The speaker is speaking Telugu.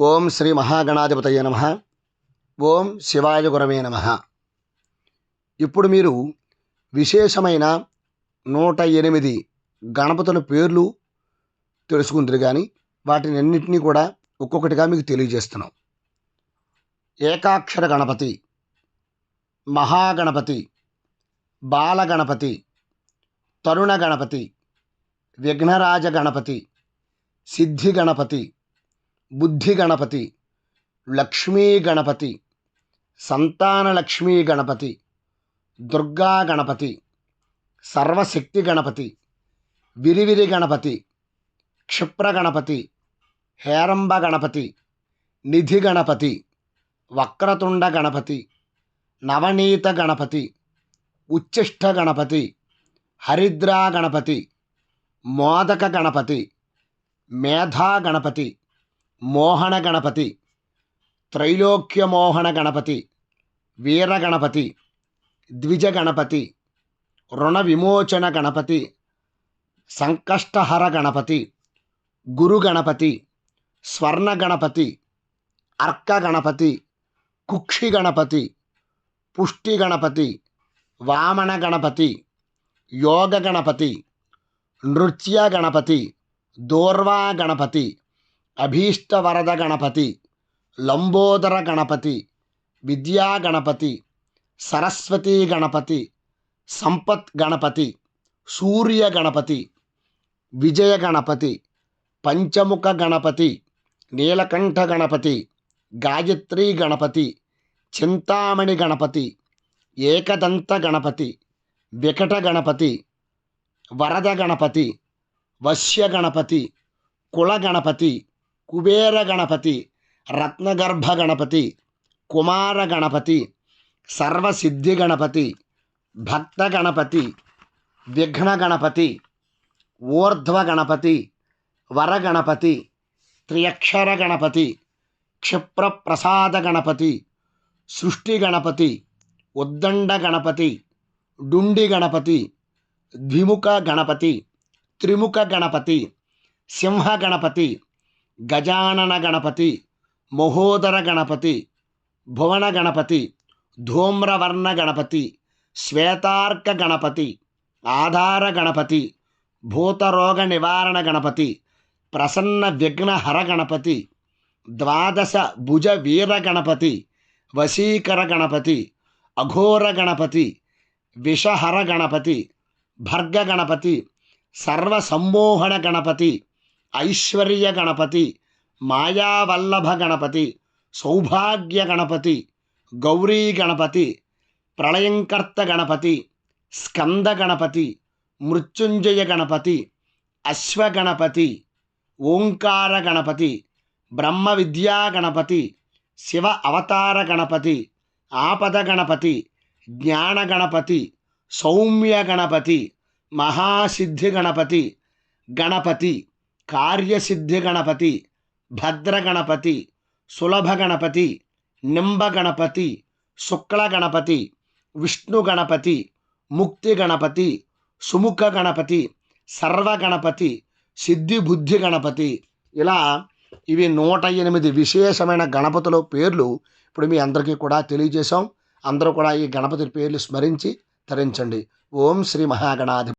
ఓం శ్రీ మహాగణాధిపతయ నమ. ఓం శివాయ గురవే నమ. ఇప్పుడు మీరు విశేషమైన నూట ఎనిమిది గణపతుల పేర్లు తెలుసుకుందరు కానీ వాటిని అన్నింటినీ కూడా ఒక్కొక్కటిగా మీకు తెలియజేస్తున్నాం. ఏకాక్షర గణపతి మహాగణపతి బాలగణపతి తరుణ గణపతి విఘ్నరాజ గణపతి సిద్ధి గణపతి బుద్ధి గణపతి లక్ష్మీ గణపతి సంతాన లక్ష్మీ గణపతి దుర్గా గణపతి సర్వశక్తి గణపతి విరివిరి గణపతి క్షిప్ర గణపతి హేరంబ గణపతి నిధి గణపతి వక్రతుండ గణపతి నవనీత గణపతి ఉచ్చిష్ట గణపతి హరిద్రా గణపతి మోదక గణపతి మేధా గణపతి మోహన గణపతి త్రైలోక్య మోహన గణపతి వీర గణపతి ద్విజ గణపతి రుణ విమోచన గణపతి సంకష్టహర గణపతి గురు గణపతి స్వర్ణ గణపతి అర్క గణపతి కుక్షి గణపతి పుష్టి గణపతి వామన గణపతి యోగ గణపతి నృత్య గణపతి దోర్వా గణపతి అభీష్టవరద గణపతి లంబోదర గణపతి విద్యా గణపతి సరస్వతీ గణపతి సంపత్ గణపతి సూర్య గణపతి విజయ గణపతి పంచముఖ గణపతి నీలకంఠ గణపతి గాయత్రీ గణపతి చింతామణి గణపతి ఏకదంత గణపతి వికట గణపతి వరద గణపతి వశ్య గణపతి కుల గణపతి కుబేర గణపతి రత్నగర్భ గణపతి కుమార గణపతి సర్వసిద్ధి గణపతి భక్త గణపతి విఘ్న గణపతి ఊర్ధ్వ గణపతి వరగణపతి త్రియక్షర గణపతి క్షిప్రప్రసాద గణపతి సృష్టి గణపతి ఉద్దండ గణపతి డుండి గణపతి ద్విముఖ గణపతి త్రిముఖ గణపతి సింహ గణపతి గజానన గణపతి మహోదర గణపతి భువన గణపతి ధూమ్రవర్ణ గణపతి శ్వేతార్క గణపతి ఆధార గణపతి భూతరోగ నివారణ ఐశ్వర్య గణపతి మాయావల్లభ గణపతి సౌభాగ్య గణపతి గౌరీ గణపతి ప్రళయంకర్త గణపతి స్కంద గణపతి మృత్యుంజయ గణపతి అశ్వగణపతి ఓంకార గణపతి బ్రహ్మ విద్యా గణపతి శివ అవతార గణపతి ఆపద గణపతి జ్ఞాన గణపతి సౌమ్య గణపతి మహాసిద్ధి గణపతి గణపతి. కార్యసిద్ధి గణపతి భద్ర గణపతి సులభ గణపతి నింబ గణపతి శుక్ల గణపతి విష్ణు గణపతి ముక్తి గణపతి సుముఖ గణపతి సర్వగణపతి సిద్ధిబుద్ధి సిద్ధి బుద్ధి గణపతి ఇలా ఇవి నూట ఎనిమిది విశేషమైన గణపతుల పేర్లు ఇప్పుడు మీ అందరికీ కూడా తెలియజేశాం. అందరూ కూడా ఈ గణపతి పేర్లు స్మరించి తరించండి. ఓం శ్రీ మహాగణాధి